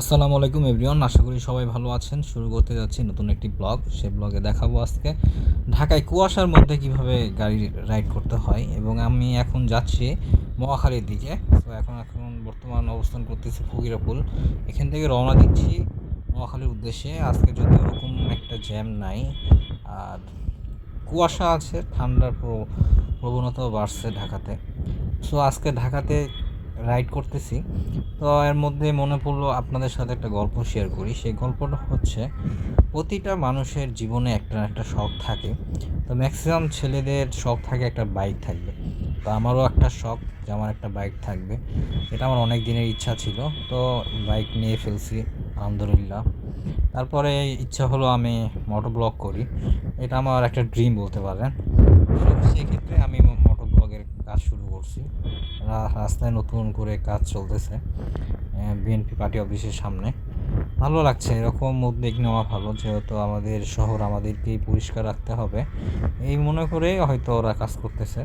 আসসালামু আলাইকুম এভরিওয়ান, আশা করি সবাই ভালো আছেন। শুরু করতে যাচ্ছি নতুন একটি ব্লগ। সেই ব্লগে দেখাবো আজকে ঢাকায় কুয়াশার মধ্যে কীভাবে গাড়ি রাইড করতে হয় এবং আমি এখন যাচ্ছি মহাখালীর দিকে। তো এখন এখন বর্তমান অবস্থান করতেছি ফকিরাপুল এখান থেকে রওনা দিচ্ছি মহাখালীর উদ্দেশ্যে। আজকে যদি ওরকম একটা জ্যাম নাই, আর কুয়াশা আছে, ঠান্ডার প্রবণতাও বাড়ছে ঢাকাতে। সো আজকে ঢাকাতে রাইড করতেছি। তো এর মধ্যে মনে পড়ল আপনাদের সাথে একটা গল্প শেয়ার করি। সেই গল্পটা হচ্ছে, প্রতিটা মানুষের জীবনে একটা একটা শখ থাকে। তো ম্যাক্সিমাম ছেলেদের শখ থাকে একটা বাইক থাকবে। তো আমারও একটা শখ যে আমার একটা বাইক থাকবে। এটা আমার অনেক দিনের ইচ্ছা ছিল। তো বাইক নিয়ে ফেলছি, আলহামদুলিল্লাহ। তারপরে ইচ্ছা হলো আমি মোটর ব্লগ করি। এটা আমার একটা ড্রিম বলতে পারেন। সেক্ষেত্রে আমি মোটর ব্লগের কাজ শুরু করছি। রাস্তায় নতুন করে কাজ চলতেছে। বিএনপি পার্টি অফিসের সামনে। ভালো লাগছে, এরকম উদ্যোগ নেওয়া ভালো, যেহেতু আমাদের শহর আমাদেরকেই পরিষ্কার রাখতে হবে। এই মনে করে হয়তো ওরা কাজ করতেছে।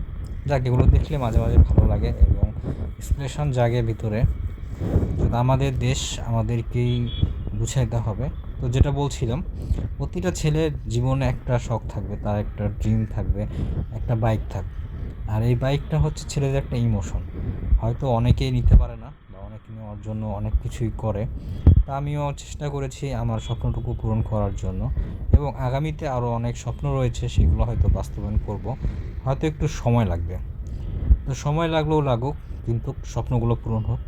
যাক, এগুলো দেখলে মাঝে মাঝে ভালো লাগে এবং ইন্সপিরেশন জাগে ভিতরে। আমাদের দেশ আমাদেরকেই বুঝাইতে হবে, তো যেটা বলছিলাম, প্রতিটা ছেলের জীবনে একটা শখ থাকবে, তার একটা ড্রিম থাকবে, একটা বাইক থাকবে। আর এই বাইকটা হচ্ছে ছেলেদের একটা ইমোশন। হয়তো অনেকেই নিতে পারে না বা অনেকে নেওয়ার জন্য অনেক কিছুই করে। তা আমিও চেষ্টা করেছি আমার স্বপ্নটুকু পূরণ করার জন্য এবং আগামীতে আরও অনেক স্বপ্ন রয়েছে, সেগুলো হয়তো বাস্তবায়ন করব। হয়তো একটু সময় লাগবে। তো সময় লাগলেও লাগুক, কিন্তু স্বপ্নগুলো পূরণ হোক।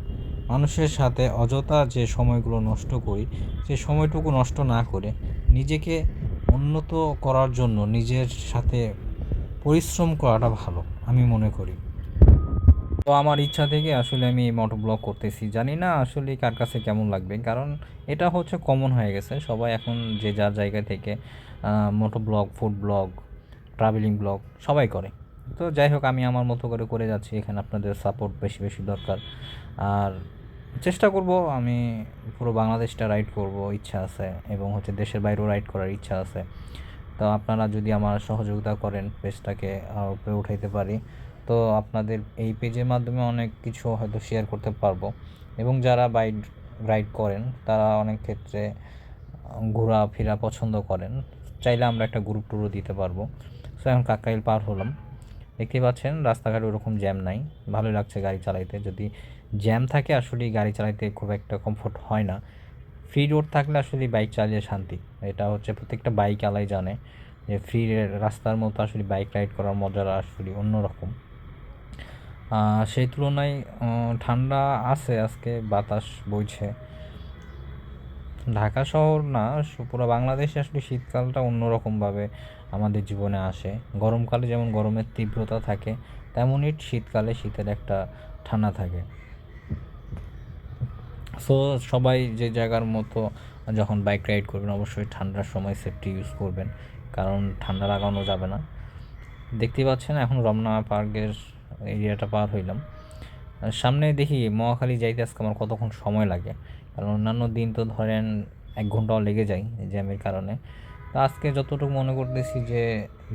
মানুষের সাথে অযথা যে সময়গুলো নষ্ট করি সেই সময়টুকু নষ্ট না করে নিজেকে উন্নত করার জন্য নিজের সাথে পরিশ্রম করাটা ভালো, আমি মনে করি। তো আমার ইচ্ছা থেকে আসলে আমি মোটো ব্লগ করতেছি। জানি না আসলে কার কাছে কেমন লাগবে, কারণ এটা হচ্ছে কমন হয়ে গেছে। সবাই এখন যে যার জায়গা থেকে moto blog food blog travelling blog সবাই করে। তো যাই হোক, আমি আমার মতো করে করে যাচ্ছি, এখানে আপনাদের সাপোর্ট বেশি বেশি দরকার। আর চেষ্টা করব, আমি পুরো বাংলাদেশটা রাইড করব, ইচ্ছা আছে, এবং হচ্ছে দেশের বাইরেও রাইড করার ইচ্ছা আছে। তো আপনারা যদি আমার সহযোগিতা করেন পেজটাকে উপরে উঠাইতে পারি, তো আপনাদের এই পেজের মাধ্যমে অনেক কিছু হয়তো শেয়ার করতে পারব। এবং যারা বাইক রাইড করেন, তারা অনেক ক্ষেত্রে ঘোরাফেরা পছন্দ করেন। চাইলে আমরা একটা গ্রুপ ট্যুরও দিতে পারব। সো এখন কাকাইল পার হলাম। দেখতে পাচ্ছেন, রাস্তাঘাটে ওরকম জ্যাম নাই। ভালোই লাগছে গাড়ি চালাইতে। যদি জ্যাম থাকে আসলে গাড়ি চালাইতে খুব একটা কমফোর্ট হয় না। ফ্রি রোড থাকলে আসলে বাইক চালিয়ে শান্তি। এটা হচ্ছে প্রত্যেকটা বাইক আলাই জানে যে ফ্রি রাস্তার মতো আসলে বাইক রাইড করার মজা আসলে অন্যরকম। সেই তুলনায় ঠান্ডা আছে আজকে, বাতাস বইছে। ঢাকা শহর না পুরো বাংলাদেশে আসলে শীতকালটা অন্যরকমভাবে আমাদের জীবনে আসে। গরমকালে যেমন গরমের তীব্রতা থাকে, তেমনই শীতকালে শীতের একটা ঠান্ডা থাকে। সো সবাই যে জায়গার মতো যখন বাইক রাইড করবেন, অবশ্যই ঠান্ডার সময় সেফটি ইউজ করবেন। কারণ ঠান্ডা লাগানো যাবে না। দেখতেই পাচ্ছেন, এখন রমনা পার্কের এরিয়াটা পার হইলাম। সামনে দেখি মহাখালী যাইতে আজকে আমার কতক্ষণ সময় লাগে। কারণ অন্যান্য দিন তো ধরেন এক ঘন্টাও লেগে যায় জ্যামের কারণে। তো আজকে যতটুকু মনে করতেছি যে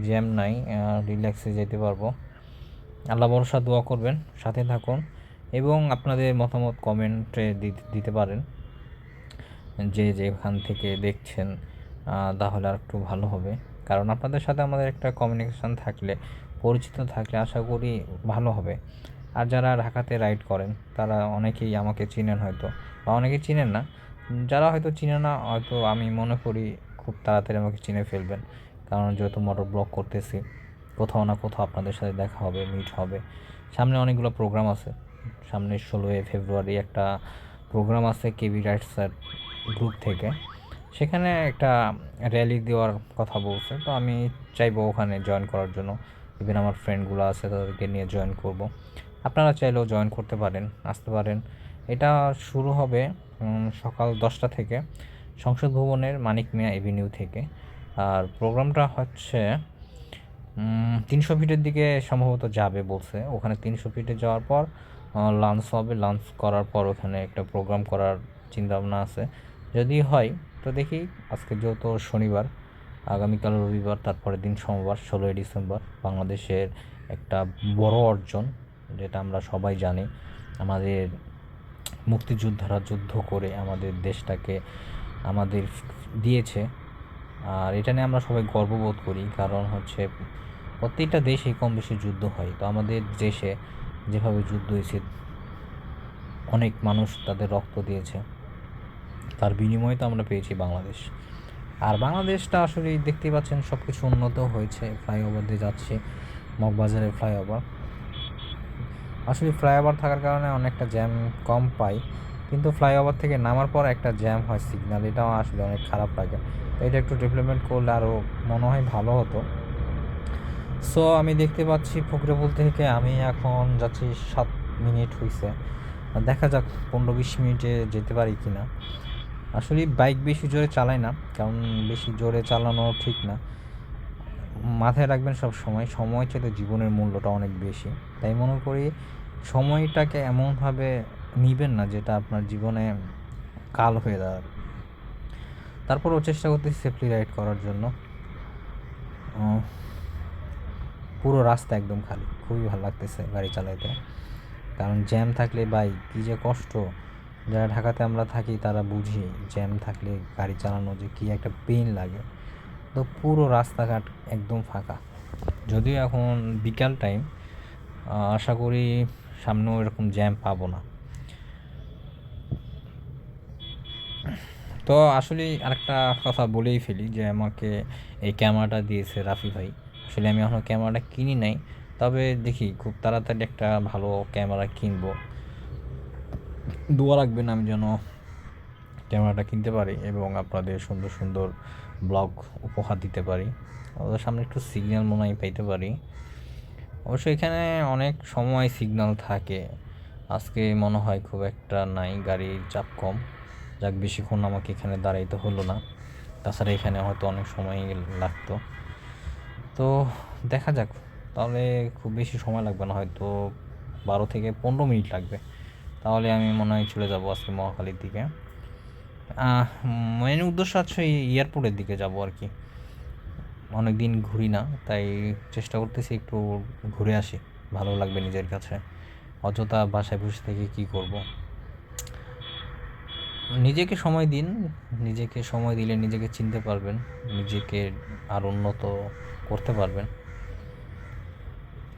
জ্যাম নাই রিল্যাক্সে যেতে পারব। আল্লাহ ভরসা, দোয়া করবেন। সাথে থাকুন। এবং আপনাদের মতামত কমেন্টে দিতে পারেন। যে যেখান থেকে দেখছেন তাহলে আর একটু ভালো হবে। কারণ আপনাদের সাথে আমাদের একটা কমিউনিকেশান থাকলে, পরিচিত থাকলে আশা করি ভালো হবে। আর যারা ঢাকাতে রাইড করেন, তারা অনেকেই আমাকে চিনেন হয়তো, বা অনেকে চিনেন না। যারা হয়তো চিনে না, হয়তো আমি মনে করি খুব তাড়াতাড়ি আমাকে চিনে ফেলবেন। কারণ যেহেতু মোটর ব্লগ করতেছি, কোথাও না কোথাও আপনাদের সাথে দেখা হবে মিট হবে। সামনে অনেকগুলো প্রোগ্রাম আছে। সামনে ষোলোই ফেব্রুয়ারি একটা প্রোগ্রাম আছে কেবি রাইটসের গ্রুপ থেকে। সেখানে একটা র্যালি দেওয়ার কথা বলছে। তো আমি চাইব ওখানে জয়েন করার জন্য। ইভেন আমার ফ্রেন্ডগুলো আছে, তাদেরকে নিয়ে জয়েন করব। আপনারা চাইলেও জয়েন করতে পারেন, আসতে পারেন। এটা শুরু হবে সকাল দশটা থেকে সংসদ ভবনের মানিক মিয়া এভিনিউ থেকে। আর প্রোগ্রামটা হচ্ছে তিনশো ফিটের দিকে সম্ভবত যাবে বলছে। ওখানে তিনশো ফিটে যাওয়ার পর লাঞ্চ হবে। লাঞ্চ করার পর ওখানে একটা প্রোগ্রাম করার চিন্তাভাবনা আছে। যদি হয়, তো দেখি আজকে যেহেতু শনিবার, আগামীকাল রবিবার, তারপরের দিন সোমবার, ষোলোই ডিসেম্বর, বাংলাদেশের একটা বড় অর্জন, যেটা আমরা সবাই জানি। আমাদের মুক্তিযোদ্ধারা যুদ্ধ করে আমাদের দেশটাকে আমাদের দিয়েছে। আর এটা নিয়ে আমরা সবাই গর্ববোধ করি, কারণ হচ্ছে প্রত্যেকটা দেশেই কম বেশি যুদ্ধ হয়। তো আমাদের দেশে যেভাবে যুদ্ধ হয়েছে, অনেক মানুষ তাদের রক্ত দিয়েছে। তার বিনিময়ে তো আমরা পেয়েছি বাংলাদেশ। আর বাংলাদেশটা আসলে দেখতেই পাচ্ছেন সব কিছু উন্নত হয়েছে। ফ্লাইওভার দিয়ে যাচ্ছে মগবাজারের ফ্লাইওভার। আসলে ফ্লাইওভার থাকার কারণে অনেকটা জ্যাম কম পাই, কিন্তু ফ্লাইওভার থেকে নামার পর একটা জ্যাম হয়, সিগন্যাল এটাও আসলে অনেক খারাপ লাগে। তো এটা একটু ডেভেলপমেন্ট করলে আরও মনে হয় ভালো হতো। সো আমি দেখতে পাচ্ছি ফকরেপুল থেকে আমি এখন যাচ্ছি সাত মিনিট হয়েছে দেখা যাক পনেরো বিশ মিনিটে যেতে পারি কি না আসলে বাইক বেশি জোরে চালাই না, কারণ বেশি জোরে চালানো ঠিক না। মাথায় রাখবেন সব সময় সময় চেয়ে জীবনের মূল্যটা অনেক বেশি। তাই মনে করি সময়টাকে এমনভাবে নিবেন না যেটা আপনার জীবনে কাল হয়ে দাঁড়াবে তারপরও চেষ্টা করতেছি সেফলি রাইড করার জন্য। পুরো রাস্তা একদম খালি। খুবই ভালো লাগতেছে গাড়ি চালাইতে। কারণ জ্যাম থাকলে বাই কী যে কষ্ট। যারা ঢাকাতে আমরা থাকি তারা বুঝি জ্যাম থাকলে গাড়ি চালানো যে কী একটা পেন লাগে। তো পুরো রাস্তাঘাট একদম ফাঁকা। যদিও এখন বিকাল টাইম আশা করি সামনেও এরকম জ্যাম পাবো না। তো আসলে আরেকটা কথা বলেই ফেলি যে আমাকে এই ক্যামেরাটা দিয়েছে রাফি ভাই। আসলে আমি এখনও ক্যামেরাটা কিনি নাই। তবে দেখি, খুব তাড়াতাড়ি একটা ভালো ক্যামেরা কিনবো। দোয়া রাখবেন আমি যেন ক্যামেরাটা কিনতে পারি এবং আপনাদের সুন্দর সুন্দর ব্লগ উপহার দিতে পারি। ওদের সামনে একটু সিগন্যাল মনে হয় পাইতে পারি। অবশ্য এখানে অনেক সময় সিগন্যাল থাকে। আজকে মনে হয় খুব একটা নাই, গাড়ির চাপ কম। যাক, বেশিক্ষণ আমাকে এখানে দাঁড়াইতে হলো না। তাছাড়া এখানে হয়তো অনেক সময় লাগতো। তো দেখা যাক। তাহলে খুব বেশি সময় লাগবে না, হয়তো বারো থেকে পনেরো মিনিট লাগবে। তাহলে আমি মনে হয় চলে যাব আজকে মহাখালীর দিকে। মেন উদ্দেশ্য আছে এয়ারপোর্টের দিকে যাব আর কি। অনেক দিন ঘুরি না, তাই চেষ্টা করতেছি একটু ঘুরে আসি। ভালো লাগবে নিজের কাছে। অযথা বাসায় বসে থেকে কি করব? নিজেকে সময় দিন, নিজেকে সময় দিলে নিজেকে চিনতে পারবেন, নিজেকে আর উন্নত করতে পারবেন।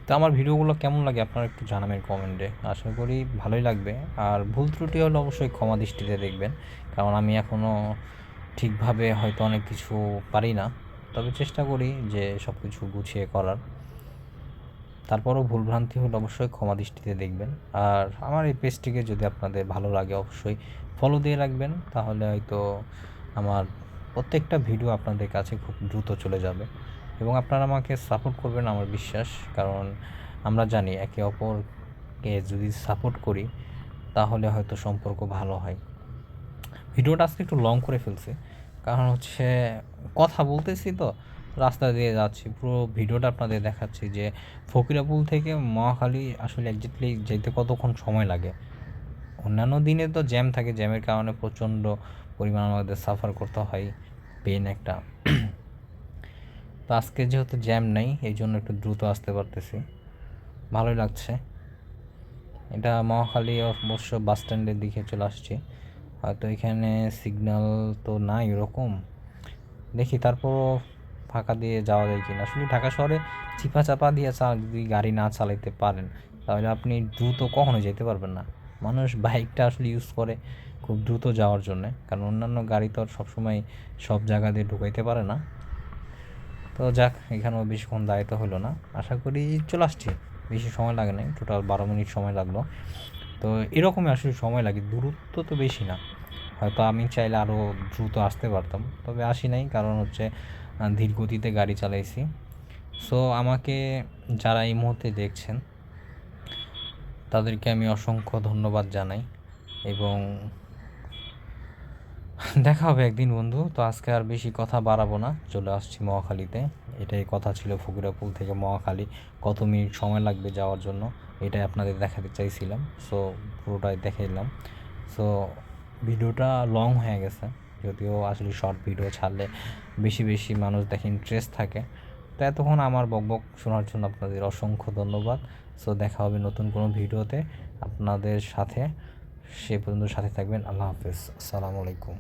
তো আমার ভিডিওগুলো কেমন লাগে আপনারা একটু জানাবেন কমেন্টে। আশা করি ভালোই লাগবে। আর ভুল ত্রুটি হলে অবশ্যই ক্ষমা দৃষ্টিতে দেখবেন। কারণ আমি এখনও ঠিকভাবে হয়তো অনেক কিছু পারি না। তবে চেষ্টা করি যে সব কিছু গুছিয়ে করার। তারপরও ভুলভ্রান্তি হলে অবশ্যই ক্ষমা দৃষ্টিতে দেখবেন। আর আমার এই পেজটিকে যদি আপনাদের ভালো লাগে অবশ্যই ফলো দিয়ে রাখবেন। তাহলে হয়তো আমার প্রত্যেকটা ভিডিও আপনাদের কাছে খুব দ্রুত চলে যাবে। এবং আপনারা আমাকে সাপোর্ট করবেন আমার বিশ্বাস, কারণ আমরা জানি একে অপরকে যদি সাপোর্ট করি, তাহলে হয়তো সম্পর্ক ভালো হয়। ভিডিওটা আজকে একটু লং করে ফেলছি, কারণ হচ্ছে কথা বলতেছি তো, রাস্তা দিয়ে যাচ্ছি, পুরো ভিডিওটা আপনাদের দেখাচ্ছি যে ফকিরাপুল থেকে মহাখালী আসলে একজাক্টলি যেতে কতক্ষণ সময় লাগে। অন্যান্য দিনে তো জ্যাম থাকে জ্যামের কারণে প্রচণ্ড পরিমাণ আমাদের সাফার করতে হয় পেন একটা। তো আজকে যেহেতু জ্যাম নেই, এই জন্য একটু দ্রুত আসতে পারতেছি। ভালোই লাগছে। এটা মহাখালী অবশ্য বাস স্ট্যান্ডের দিকে চলে আসছি। হয়তো এখানে সিগন্যাল তো নাই ওরকম। দেখি তারপরও ফাঁকা দিয়ে যাওয়া যায় কিনা। আসলে ঢাকা শহরে চিপা চাপা দিয়ে চা যদি গাড়ি না চালাইতে পারেন, তাহলে আপনি দ্রুত কখনো যেতে পারবেন না। মানুষ বাইকটা আসলে ইউজ করে খুব দ্রুত যাওয়ার জন্যে। কারণ অন্যান্য গাড়ি তো আর সবসময় সব জায়গা দিয়ে ঢুকাইতে পারে না। তো যাক, এখানেও বেশিক্ষণ দায়িত্ব হলো না। আশা করি চলে আসছি। বেশি সময় লাগে নাই। টোটাল বারো মিনিট সময় লাগল। তো এরকমই আসলে সময় লাগে। দূরত্ব তো বেশি না। হয়তো আমি চাইলে আরও দ্রুত আসতে পারতাম। তবে আসি নাই, কারণ হচ্ছে ধীর গতিতে গাড়ি চালাইছি। সো আমাকে যারা এই মুহূর্তে দেখছেন, তাদেরকে আমি অসংখ্য ধন্যবাদ জানাই। এবং দেখা হবে একদিন, বন্ধু। তো আজকে আর বেশি কথা বাড়াবো না। চলে আসছি মহাখালীতে। এটাই কথা ছিল ফকিরাপুল থেকে মহাখালী। কত মিনিট সময় লাগবে যাওয়ার জন্য, এটাই আপনাদের দেখাতে চাইছিলাম। সো পুরোটাই দেখাইলাম সো ভিডিওটা লং হয়ে গেছে। যদিও আসলে শর্ট ভিডিও ছাড়লে বেশি বেশি মানুষ দেখে ইন্টারেস্ট থাকে। তো এতক্ষণ আমার বকবক শোনার জন্য আপনাদের অসংখ্য ধন্যবাদ। সো দেখা হবে নতুন কোনো ভিডিওতে আপনাদের সাথে। সে পর্যন্ত সাথে থাকবেন আল্লাহ হাফেজ আসসালামু আলাইকুম